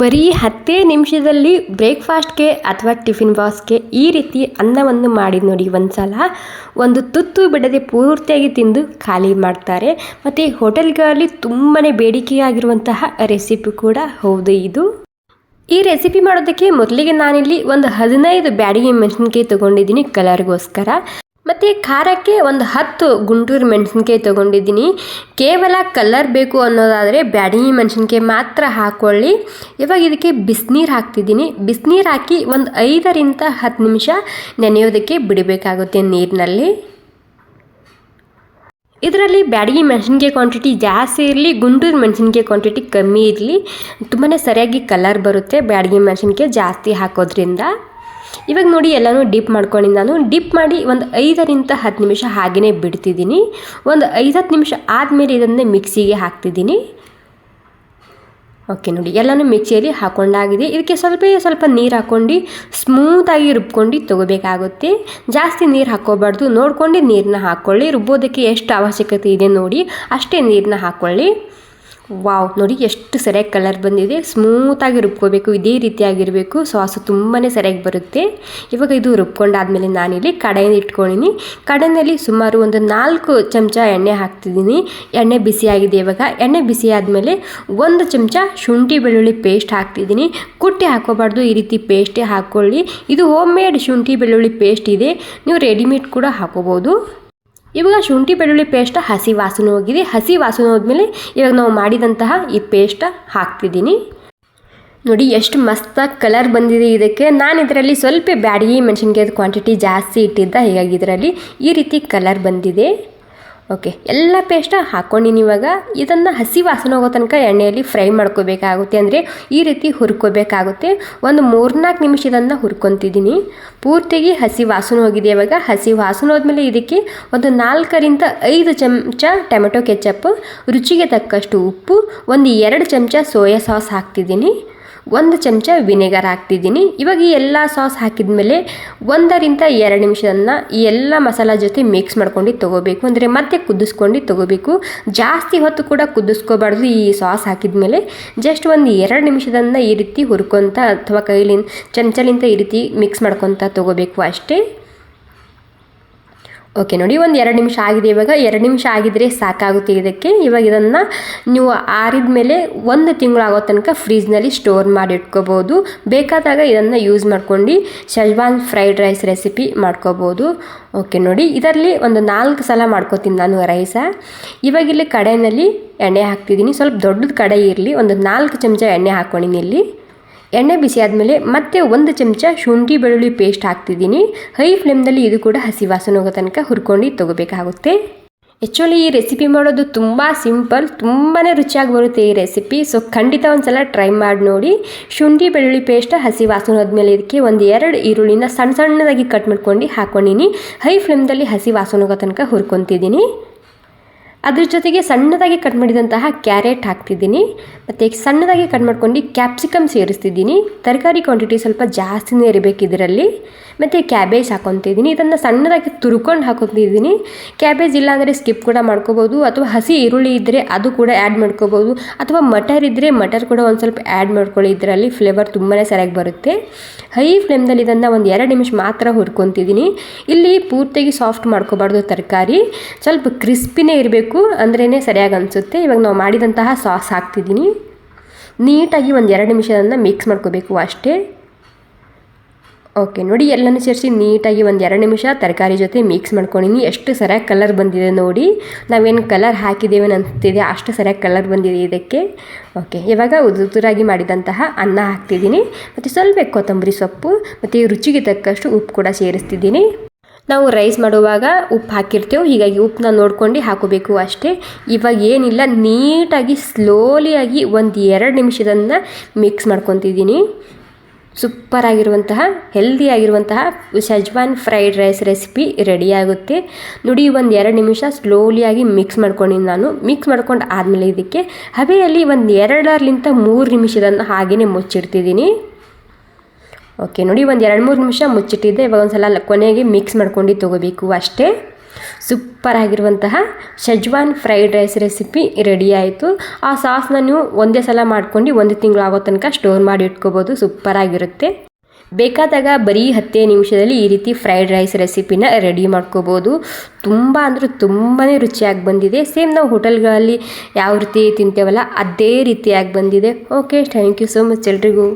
ಬರೀ ಹತ್ತೇ ನಿಮಿಷದಲ್ಲಿ ಬ್ರೇಕ್ಫಾಸ್ಟ್ಗೆ ಅಥವಾ ಟಿಫಿನ್ ಬಾಕ್ಸ್ಗೆ ಈ ರೀತಿ ಅನ್ನವನ್ನು ಮಾಡಿ ನೋಡಿ ಒಂದ್ಸಲ. ಒಂದು ತುತ್ತು ಬಿಡದೆ ಪೂರ್ತಿಯಾಗಿ ತಿಂದು ಖಾಲಿ ಮಾಡ್ತಾರೆ. ಮತ್ತು ಹೋಟೆಲ್ಗಳಲ್ಲಿ ತುಂಬಾ ಬೇಡಿಕೆಯಾಗಿರುವಂತಹ ರೆಸಿಪಿ ಕೂಡ ಹೌದು ಇದು. ಈ ರೆಸಿಪಿ ಮಾಡೋದಕ್ಕೆ ಮೊದಲಿಗೆ ನಾನಿಲ್ಲಿ ಒಂದು ಹದಿನೈದು ಬ್ಯಾಡಿಗೆ ಮೆಣಸಿನ್ಕಾಯಿ ತೊಗೊಂಡಿದ್ದೀನಿ ಕಲರ್ಗೋಸ್ಕರ. ಮತ್ತು ಖಾರಕ್ಕೆ ಒಂದು ಹತ್ತು ಗುಂಟೂರು ಮೆಣಸಿನ್ಕಾಯಿ ತೊಗೊಂಡಿದ್ದೀನಿ. ಕೇವಲ ಕಲರ್ ಬೇಕು ಅನ್ನೋದಾದರೆ ಬ್ಯಾಡಿ ಮೆಣಸಿನ್ಕಾಯಿ ಮಾತ್ರ ಹಾಕ್ಕೊಳ್ಳಿ ಇವಾಗ ಇದಕ್ಕೆ ಬಿಸಿನೀರು ಹಾಕ್ತಿದ್ದೀನಿ. ಬಿಸಿನೀರು ಹಾಕಿ ಒಂದು ಐದರಿಂದ ಹತ್ತು ನಿಮಿಷ ನೆನೆಯೋದಕ್ಕೆ ಬಿಡಬೇಕಾಗುತ್ತೆ ನೀರಿನಲ್ಲಿ. ಇದರಲ್ಲಿ ಬ್ಯಾಡಗಿ ಮೆಣಸಿನ್ಕಾಯಿ ಕ್ವಾಂಟಿಟಿ ಜಾಸ್ತಿ ಇರಲಿ, ಗುಂಟೂರು ಮೆಣಸಿನ್ಕಾಯಿ ಕ್ವಾಂಟಿಟಿ ಕಮ್ಮಿ ಇರಲಿ. ತುಂಬಾ ಸರಿಯಾಗಿ ಕಲರ್ ಬರುತ್ತೆ ಬ್ಯಾಡಗಿ ಮೆಣಸಿನ್ಕಾಯಿ ಜಾಸ್ತಿ ಹಾಕೋದ್ರಿಂದ. ಇವಾಗ ನೋಡಿ ಎಲ್ಲನೂ ಡಿಪ್ ಮಾಡ್ಕೊಂಡು ನಾನು. ಡಿಪ್ ಮಾಡಿ ಒಂದು ಐದರಿಂದ ಹತ್ತು ನಿಮಿಷ ಹಾಗೆಯೇ ಬಿಡ್ತಿದ್ದೀನಿ. ಒಂದು ಐದು ಹತ್ತು ನಿಮಿಷ ಆದಮೇಲೆ ಇದನ್ನು ಮಿಕ್ಸಿಗೆ ಹಾಕ್ತಿದ್ದೀನಿ. ಓಕೆ ನೋಡಿ ಎಲ್ಲನೂ ಮಿಕ್ಸಿಯಲ್ಲಿ ಹಾಕೊಂಡಾಗಿದೆ. ಇದಕ್ಕೆ ಸ್ವಲ್ಪ ಸ್ವಲ್ಪ ನೀರು ಹಾಕ್ಕೊಂಡು ಸ್ಮೂತಾಗಿ ರುಬ್ಕೊಂಡು ತೊಗೋಬೇಕಾಗುತ್ತೆ. ಜಾಸ್ತಿ ನೀರು ಹಾಕ್ಕೋಬಾರ್ದು. ನೋಡ್ಕೊಂಡು ನೀರನ್ನ ಹಾಕ್ಕೊಳ್ಳಿ ರುಬ್ಬೋದಕ್ಕೆ ಎಷ್ಟು ಅವಶ್ಯಕತೆ ಇದೆ ನೋಡಿ, ಅಷ್ಟೇ ನೀರನ್ನ ಹಾಕ್ಕೊಳ್ಳಿ ವಾವ್, ನೋಡಿ ಎಷ್ಟು ಸರಿಯಾಗಿ ಕಲರ್ ಬಂದಿದೆ. ಸ್ಮೂತಾಗಿ ರುಬ್ಕೋಬೇಕು, ಇದೇ ರೀತಿಯಾಗಿರಬೇಕು ಸಾಸು ತುಂಬಾ ಸರಿಯಾಗಿ ಬರುತ್ತೆ. ಇವಾಗ ಇದು ರುಬ್ಕೊಂಡಾದಮೇಲೆ ನಾನಿಲ್ಲಿ ಕಡೆಯಿಂದ ಇಟ್ಕೊಂಡಿನಿ. ಕಡೆಯಲ್ಲಿ ಸುಮಾರು ಒಂದು ನಾಲ್ಕು ಚಮಚ ಎಣ್ಣೆ ಹಾಕ್ತಿದ್ದೀನಿ. ಎಣ್ಣೆ ಬಿಸಿಯಾಗಿದೆ ಇವಾಗ. ಎಣ್ಣೆ ಬಿಸಿ ಆದಮೇಲೆ ಒಂದು ಚಮಚ ಶುಂಠಿ ಬೆಳ್ಳುಳ್ಳಿ ಪೇಸ್ಟ್ ಹಾಕ್ತಿದ್ದೀನಿ. ಕುಟ್ಟಿ ಹಾಕೋಬಾರ್ದು ಈ ರೀತಿ ಪೇಸ್ಟೇ ಹಾಕ್ಕೊಳ್ಳಿ. ಇದು ಹೋಮ್ ಮೇಡ್ ಶುಂಠಿ ಬೆಳ್ಳುಳ್ಳಿ ಪೇಸ್ಟ್ ಇದೆ. ನೀವು ರೆಡಿಮೇಡ್ ಕೂಡ ಹಾಕೋಬೋದು ಇವಾಗ ಶುಂಠಿ, ಬೆಳ್ಳುಳ್ಳಿ ಪೇಸ್ಟ್ ಹಸಿ ವಾಸನೆ ಹೋಗಿದೆ. ಹಸಿ ವಾಸನೆ ಹೋದ್ಮೇಲೆ ಇವಾಗ ನಾವು ಮಾಡಿದಂತಹ ಈ ಪೇಸ್ಟ ಹಾಕ್ತಿದ್ದೀನಿ. ನೋಡಿ, ಎಷ್ಟು ಮಸ್ತಾಗಿ ಕಲರ್ ಬಂದಿದೆ ಇದಕ್ಕೆ. ನಾನು ಇದರಲ್ಲಿ ಸ್ವಲ್ಪ ಬ್ಯಾಡಗಿ ಮೆಣಸಿನ್ಕಾಯ್ದು ಕ್ವಾಂಟಿಟಿ ಜಾಸ್ತಿ ಇಟ್ಟಿದ್ದ, ಹೀಗಾಗಿ ಇದರಲ್ಲಿ ಈ ರೀತಿ ಕಲರ್ ಬಂದಿದೆ. ಓಕೆ ಎಲ್ಲ ಪೇಸ್ಟ್ ಹಾಕ್ಕೊಂಡಿನಿ ಇವಾಗ. ಇದನ್ನು ಹಸಿ ವಾಸನೆ ಹೋಗೋ ತನಕ ಎಣ್ಣೆಯಲ್ಲಿ ಫ್ರೈ ಮಾಡ್ಕೋಬೇಕಾಗುತ್ತೆ. ಅಂದರೆ ಈ ರೀತಿ ಹುರ್ಕೋಬೇಕಾಗುತ್ತೆ. ಒಂದು ಮೂರ್ನಾಲ್ಕು ನಿಮಿಷ ಇದನ್ನು ಹುರ್ಕೊತಿದ್ದೀನಿ. ಪೂರ್ತಿಗೆ ಹಸಿ ವಾಸನೆ ಹೋಗಿದೆ ಇವಾಗ. ಹಸಿ ವಾಸನೆ ಹೋದ್ಮೇಲೆ ಇದಕ್ಕೆ ಒಂದು ನಾಲ್ಕರಿಂದ ಐದು ಚಮಚ ಟೊಮೆಟೊ ಕೆಚಪ್, ರುಚಿಗೆ ತಕ್ಕಷ್ಟು ಉಪ್ಪು, ಒಂದು ಎರಡು ಚಮಚ ಸೋಯಾ ಸಾಸ್ ಹಾಕ್ತಿದ್ದೀನಿ. ಒಂದು ಚಮಚ ವಿನೆಗರ್ ಹಾಕ್ತಿದ್ದೀನಿ. ಇವಾಗ ಈ ಎಲ್ಲ ಸಾಸ್ ಹಾಕಿದ ಮೇಲೆ ಒಂದರಿಂದ ಎರಡು ನಿಮಿಷದನ್ನ ಈ ಎಲ್ಲ ಮಸಾಲ ಜೊತೆ ಮಿಕ್ಸ್ ಮಾಡ್ಕೊಂಡು ತೊಗೋಬೇಕು. ಅಂದರೆ ಮತ್ತೆ ಕುದಿಸ್ಕೊಂಡು ತೊಗೋಬೇಕು. ಜಾಸ್ತಿ ಹೊತ್ತು ಕೂಡ ಕುದಿಸ್ಕೋಬಾರ್ದು ಈ ಸಾಸ್ ಹಾಕಿದ ಮೇಲೆ ಜಸ್ಟ್ ಒಂದು ಎರಡು ನಿಮಿಷದನ್ನ ಈ ರೀತಿ ಹುರ್ಕೊತ ಅಥವಾ ಕೈಲಿಂದ ಚಮಚಲಿಂದ ಈ ರೀತಿ ಮಿಕ್ಸ್ ಮಾಡ್ಕೊತ ತೊಗೋಬೇಕು ಅಷ್ಟೇ. ಓಕೆ ನೋಡಿ, ಒಂದು ಎರಡು ನಿಮಿಷ ಆಗಿದೆ. ಇವಾಗ ಎರಡು ನಿಮಿಷ ಆಗಿದ್ರೆ ಸಾಕಾಗುತ್ತೆ ಇದಕ್ಕೆ. ಇವಾಗ ಇದನ್ನು ನೀವು ಆರಿದ ಮೇಲೆ ಒಂದು ತಿಂಗಳಾಗೋ ತನಕ ಫ್ರಿಜ್ನಲ್ಲಿ ಸ್ಟೋರ್ ಮಾಡಿ ಇಟ್ಕೋಬೋದು. ಬೇಕಾದಾಗ ಇದನ್ನು ಯೂಸ್ ಮಾಡ್ಕೊಂಡು ಶೆಜ್ವಾನ್ ಫ್ರೈಡ್ ರೈಸ್ ರೆಸಿಪಿ ಮಾಡ್ಕೋಬೋದು. ಓಕೆ ನೋಡಿ, ಇದರಲ್ಲಿ ಒಂದು ನಾಲ್ಕು ಸಲ ಮಾಡ್ಕೋತೀನಿ ನಾನು ರೈಸ ಇವಾಗ ಇಲ್ಲಿ ಕಡೆಯಲ್ಲಿ ಎಣ್ಣೆ ಹಾಕ್ತಿದ್ದೀನಿ. ಸ್ವಲ್ಪ ದೊಡ್ಡದು ಕಡೆ ಇರಲಿ. ಒಂದು ನಾಲ್ಕು ಚಮಚ ಎಣ್ಣೆ ಹಾಕ್ಕೊಂಡಿನಿ ಇಲ್ಲಿ. ಎಣ್ಣೆ ಬಿಸಿ ಆದಮೇಲೆ ಮತ್ತೆ ಒಂದು ಚಮಚ ಶುಂಠಿ ಬೆಳ್ಳುಳ್ಳಿ ಪೇಸ್ಟ್ ಹಾಕ್ತಿದ್ದೀನಿ. ಹೈ ಫ್ಲೇಮ್ನಲ್ಲಿ ಇದು ಕೂಡ ಹಸಿ ವಾಸನೆ ಹೋಗೋ ತನಕ ಹುರ್ಕೊಂಡು ತೊಗೋಬೇಕಾಗುತ್ತೆ. ಆ್ಯಕ್ಚುಲಿ ಈ ರೆಸಿಪಿ ಮಾಡೋದು ತುಂಬ ಸಿಂಪಲ್ ತುಂಬಾ ರುಚಿಯಾಗಿ ಬರುತ್ತೆ ಈ ರೆಸಿಪಿ ಸೊ ಖಂಡಿತ ಒಂದು ಸಲ ಟ್ರೈ ಮಾಡಿ ನೋಡಿ. ಶುಂಠಿ ಬೆಳ್ಳುಳ್ಳಿ ಪೇಸ್ಟ್ ಹಸಿ ವಾಸನೆ ಹೋದ್ಮೇಲೆ ಇದಕ್ಕೆ ಒಂದು ಎರಡು ಈರುಳ್ಳಿನ ಸಣ್ಣ ಸಣ್ಣದಾಗಿ ಕಟ್ ಮಾಡ್ಕೊಂಡು ಹಾಕ್ಕೊಂಡಿನಿ ಹೈ ಫ್ಲೇಮ್ದಲ್ಲಿ ಹಸಿ ವಾಸನೆ ಹೋಗೋ ತನಕ ಹುರ್ಕೊತಿದ್ದೀನಿ. ಅದ್ರ ಜೊತೆಗೆ ಸಣ್ಣದಾಗಿ ಕಟ್ ಮಾಡಿದಂತಹ ಕ್ಯಾರೆಟ್ ಹಾಕ್ತಿದ್ದೀನಿ. ಮತ್ತು ಸಣ್ಣದಾಗಿ ಕಟ್ ಮಾಡ್ಕೊಂಡು ಕ್ಯಾಪ್ಸಿಕಮ್ ಸೇರಿಸ್ತಿದ್ದೀನಿ. ತರಕಾರಿ ಕ್ವಾಂಟಿಟಿ ಸ್ವಲ್ಪ ಜಾಸ್ತಿನೇ ಇರಬೇಕು ಇದರಲ್ಲಿ. ಮತ್ತು ಕ್ಯಾಬೇಜ್ ಹಾಕೊತಿದ್ದೀನಿ. ಇದನ್ನು ಸಣ್ಣದಾಗಿ ತುರ್ಕೊಂಡು ಹಾಕೊತಿದ್ದೀನಿ. ಕ್ಯಾಬೇಜ್ ಇಲ್ಲಾಂದರೆ ಸ್ಕಿಪ್ ಕೂಡ ಮಾಡ್ಕೋಬೋದು. ಅಥವಾ ಹಸಿ ಈರುಳ್ಳಿ ಇದ್ದರೆ ಅದು ಕೂಡ ಆ್ಯಡ್ ಮಾಡ್ಕೋಬೋದು. ಅಥವಾ ಮಟರ್ ಇದ್ದರೆ ಮಟರ್ ಕೂಡ ಒಂದು ಸ್ವಲ್ಪ ಆ್ಯಡ್ ಮಾಡ್ಕೊಳ್ಳಿ. ಇದರಲ್ಲಿ ಫ್ಲೇವರ್ ತುಂಬಾ ಸರಿಯಾಗಿ ಬರುತ್ತೆ. ಹೈ ಫ್ಲೇಮ್ದಲ್ಲಿ ಇದನ್ನು ಒಂದು ಎರಡು ನಿಮಿಷ ಮಾತ್ರ ಹುರ್ಕೊತಿದ್ದೀನಿ. ಇಲ್ಲಿ ಪೂರ್ತಿಯಾಗಿ ಸಾಫ್ಟ್ ಮಾಡ್ಕೋಬಾರ್ದು ತರಕಾರಿ. ಸ್ವಲ್ಪ ಕ್ರಿಸ್ಪಿನೇ ಇರಬೇಕು. ಅಂದ್ರೇ ಸರಿಯಾಗಿ ಅನಿಸುತ್ತೆ. ಇವಾಗ ನಾವು ಮಾಡಿದಂತಹ ಸಾಸ್ ಹಾಕ್ತಿದ್ದೀನಿ ನೀಟಾಗಿ ಒಂದು ಎರಡು ನಿಮಿಷದನ್ನು ಮಿಕ್ಸ್ ಮಾಡ್ಕೋಬೇಕು ಅಷ್ಟೇ. ಓಕೆ ನೋಡಿ ಎಲ್ಲನೂ ಸೇರಿಸಿ ನೀಟಾಗಿ ಒಂದು ಎರಡು ನಿಮಿಷ ತರಕಾರಿ ಜೊತೆ ಮಿಕ್ಸ್ ಮಾಡ್ಕೊಂಡಿನಿ. ಎಷ್ಟು ಸರಿಯಾಗಿ ಕಲರ್ ಬಂದಿದೆ ನೋಡಿ. ನಾವೇನು ಕಲರ್ ಹಾಕಿದ್ದೇವೆ ಅಂತಿದೆ, ಅಷ್ಟು ಸರಿಯಾಗಿ ಕಲರ್ ಬಂದಿದೆ ಇದಕ್ಕೆ. ಓಕೆ ಇವಾಗ ಉದುರಾಗಿ ಮಾಡಿದಂತಹ ಅನ್ನ ಹಾಕ್ತಿದ್ದೀನಿ ಮತ್ತು ಸ್ವಲ್ಪ ಕೊತ್ತಂಬರಿ ಸೊಪ್ಪು, ಮತ್ತು ರುಚಿಗೆ ತಕ್ಕಷ್ಟು ಉಪ್ಪು ಕೂಡ ಸೇರಿಸ್ತಿದ್ದೀನಿ ನಾವು ರೈಸ್ ಮಾಡುವಾಗ ಉಪ್ಪು ಹಾಕಿರ್ತೇವೆ, ಹೀಗಾಗಿ ಉಪ್ಪನ್ನ ನೋಡ್ಕೊಂಡು ಹಾಕೋಬೇಕು ಅಷ್ಟೇ. ಇವಾಗ ಏನಿಲ್ಲ, ನೀಟಾಗಿ ಸ್ಲೋಲಿಯಾಗಿ ಒಂದು ಎರಡು ನಿಮಿಷದನ್ನ ಮಿಕ್ಸ್ ಮಾಡ್ಕೊತಿದ್ದೀನಿ. ಸೂಪರ್ ಆಗಿರುವಂತಹ ಹೆಲ್ದಿ ಆಗಿರುವಂತಹ schezwan fried rice recipe ready ಆಗುತ್ತೆ. ನೋಡಿ, ಒಂದು ಎರಡು ನಿಮಿಷ ಸ್ಲೋಲಿಯಾಗಿ ಮಿಕ್ಸ್ ಮಾಡ್ಕೊಂಡಿನಿ ನಾನು. ಮಿಕ್ಸ್ ಮಾಡ್ಕೊಂಡು ಆದಮೇಲೆ ಇದಕ್ಕೆ ಹಬೆಯಲ್ಲಿ ಒಂದು ಎರಡರಲಿಂತ ಮೂರು ನಿಮಿಷದನ್ನು ಹಾಗೆಯೇ ಮುಚ್ಚಿಡ್ತಿದ್ದೀನಿ. ಓಕೆ ನೋಡಿ ಒಂದು ಎರಡು ಮೂರು ನಿಮಿಷ ಮುಚ್ಚಿಟ್ಟಿದ್ದೆ. ಇವಾಗ ಒಂದು ಸಲ ಕೊನೆಗೆ ಮಿಕ್ಸ್ ಮಾಡ್ಕೊಂಡು ತೊಗೋಬೇಕು ಅಷ್ಟೇ. ಸೂಪರ್ ಆಗಿರುವಂತಹ schezwan fried rice recipe ready ಆಯಿತು. ಆ ಸಾಸ್ನ ನೀವು ಒಂದೇ ಸಲ ಮಾಡ್ಕೊಂಡು ಒಂದು ತಿಂಗಳು ಆಗೋ ತನಕ ಸ್ಟೋರ್ ಮಾಡಿ ಇಟ್ಕೋಬೋದು. ಸೂಪರ್ ಆಗಿರುತ್ತೆ. ಬೇಕಾದಾಗ ಬರೀ ಹತ್ತೇ ನಿಮಿಷದಲ್ಲಿ ಈ ರೀತಿ ಫ್ರೈಡ್ ರೈಸ್ ರೆಸಿಪಿನ ರೆಡಿ ಮಾಡ್ಕೋಬೋದು. ತುಂಬ ಅಂದರೆ ತುಂಬಾ ರುಚಿಯಾಗಿ ಬಂದಿದೆ. ಸೇಮ್ ನಾವು ಹೋಟೆಲ್ಗಳಲ್ಲಿ ಯಾವ ರೀತಿ ತಿಂತೇವಲ್ಲ, ಅದೇ ರೀತಿಯಾಗಿ ಬಂದಿದೆ. Okay thank you so much ಎಲ್ರಿಗೂ.